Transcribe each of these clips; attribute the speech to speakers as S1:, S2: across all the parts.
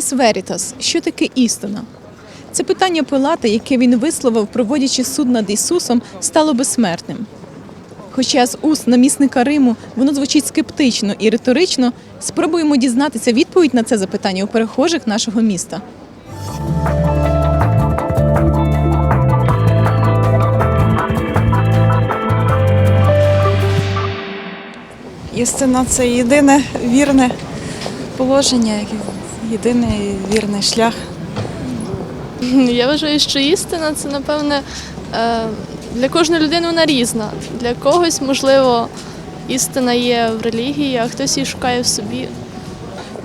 S1: Верітейс Верітас, що таке істина? Це питання Пилата, яке він висловив, проводячи суд над Ісусом, стало безсмертним. Хоча з уст намісника Риму воно звучить скептично і риторично, спробуємо дізнатися відповідь на це запитання у перехожих нашого міста.
S2: Істина це єдине вірне положення, єдиний вірний шлях.
S3: Я вважаю, що істина це, напевне, е, для кожної людини вона різна. Для когось, можливо, істина є в релігії, а хтось її шукає в собі.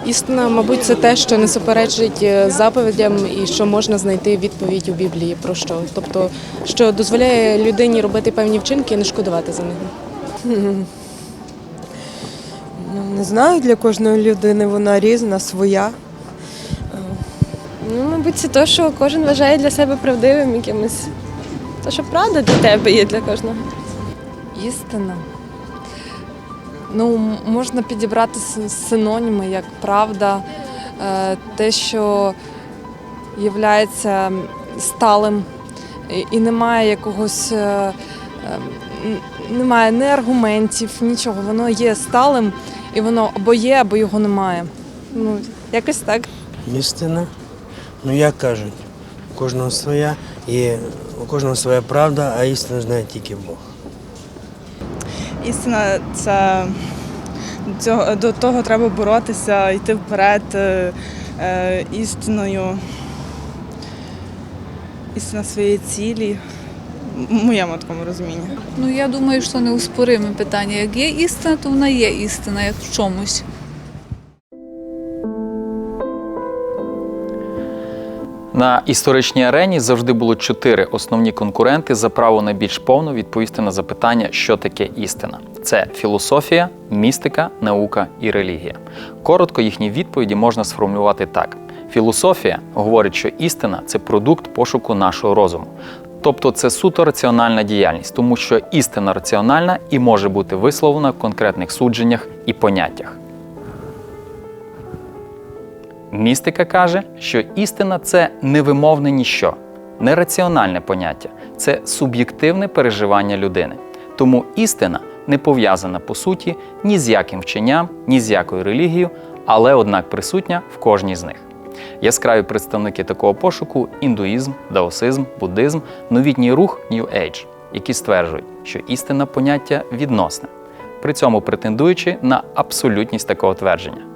S4: Істина, мабуть, це те, що не суперечить е, заповідям і що можна знайти відповідь у Біблії про що. Тобто, що дозволяє людині робити певні вчинки і не шкодувати за них.
S5: Ну, не знаю, для кожної людини вона різна, своя.
S6: Ну, мабуть, це те, що кожен вважає для себе правдивим якимось. То, що правда для тебе є для кожного.
S7: Істина. Ну, можна підібрати синоніми, як правда, е, те, що є сталим і, немає якогось. е, е, н- Немає ні аргументів, нічого. Воно є сталим, і воно або є, або його немає. Ну, якось так.
S8: Істина. Ну як кажуть, у кожного своя і у кожного своя правда, а істину знає тільки Бог.
S2: Істина це до, цього, до того треба боротися, йти вперед е, е, істиною. Істина своєї цілі. В моєму такому розумінні.
S9: Ну я думаю, що неуспориме питання. Як є істина, то вона є істина, як в чомусь.
S10: На історичній арені завжди було чотири основні конкуренти за право найбільш повно відповісти на запитання, що таке істина. Це філософія, містика, наука і релігія. Коротко їхні відповіді можна сформулювати так: філософія говорить, що істина це продукт пошуку нашого розуму. Тобто це суто раціональна діяльність, тому що істина раціональна і може бути висловлена в конкретних судженнях і поняттях. Містика каже, що істина це невимовне ніщо, нераціональне поняття, це суб'єктивне переживання людини. Тому істина не пов'язана по суті ні з яким вченням, ні з якою релігією, але однак присутня в кожній з них. Яскраві представники такого пошуку індуїзм, даосизм, буддизм, новітній рух New Age, які стверджують, що істина поняття відносне, при цьому претендуючи на абсолютність такого твердження.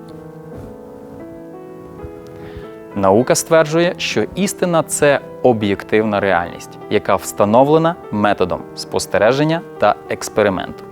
S10: Наука стверджує, що істина це об'єктивна реальність, яка встановлена методом спостереження та експерименту.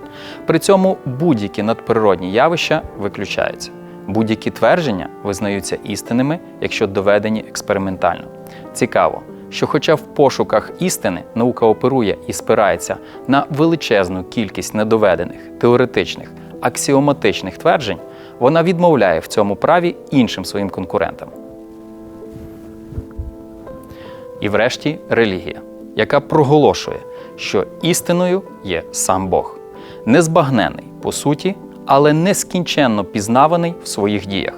S10: При цьому будь-які надприродні явища виключаються. Будь-які твердження визнаються істинними, якщо доведені експериментально. Цікаво, що, хоча в пошуках істини наука оперує і спирається на величезну кількість недоведених, теоретичних, аксіоматичних тверджень, вона відмовляє в цьому праві іншим своїм конкурентам. І врешті релігія, яка проголошує, що істиною є сам Бог, незбагнений по суті, але нескінченно пізнаваний в своїх діях.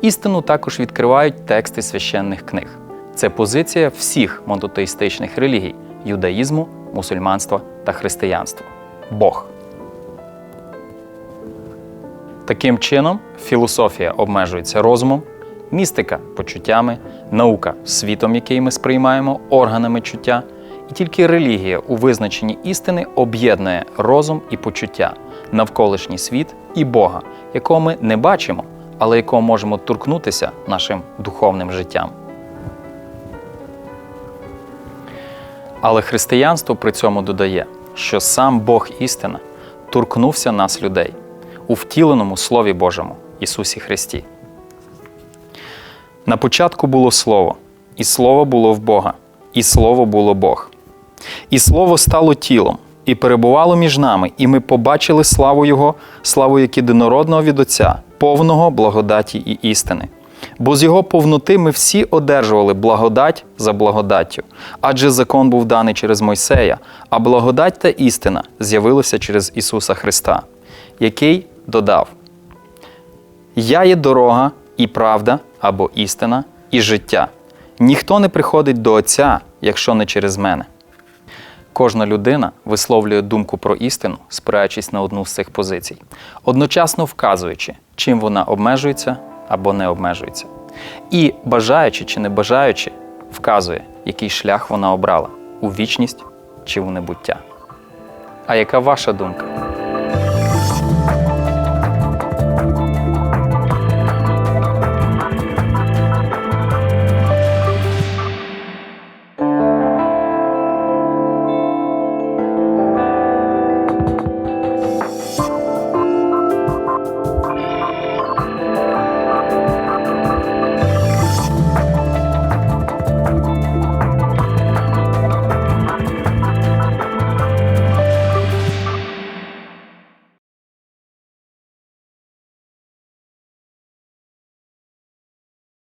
S10: Істину також відкривають тексти священних книг. Це позиція всіх монотеїстичних релігій юдаїзму, мусульманства та християнства. Бог. Таким чином, філософія обмежується розумом, містика почуттями, наука світом, який ми сприймаємо, органами чуття, і тільки релігія у визначенні істини об'єднує розум і почуття, навколишній світ і Бога, якого ми не бачимо, але якого можемо торкнутися нашим духовним життям. Але християнство при цьому додає, що сам Бог істина торкнувся нас людей у втіленому Слові Божому Ісусі Христі. На початку було Слово, і Слово було в Бога, і Слово було Бог. І Слово стало тілом, і перебувало між нами, і ми побачили славу Його, славу як єдинородного від Отця, повного благодаті і істини. Бо з його повноти ми всі одержували благодать за благодаттю, адже закон був даний через Мойсея, а благодать та істина з'явилися через Ісуса Христа, який додав: Я є дорога і правда або істина і життя. Ніхто не приходить до Отця, якщо не через мене. Кожна людина висловлює думку про істину, спираючись на одну з цих позицій, одночасно вказуючи, чим вона обмежується або не обмежується. І бажаючи чи не бажаючи, вказує, який шлях вона обрала у вічність чи у небуття. А яка ваша думка?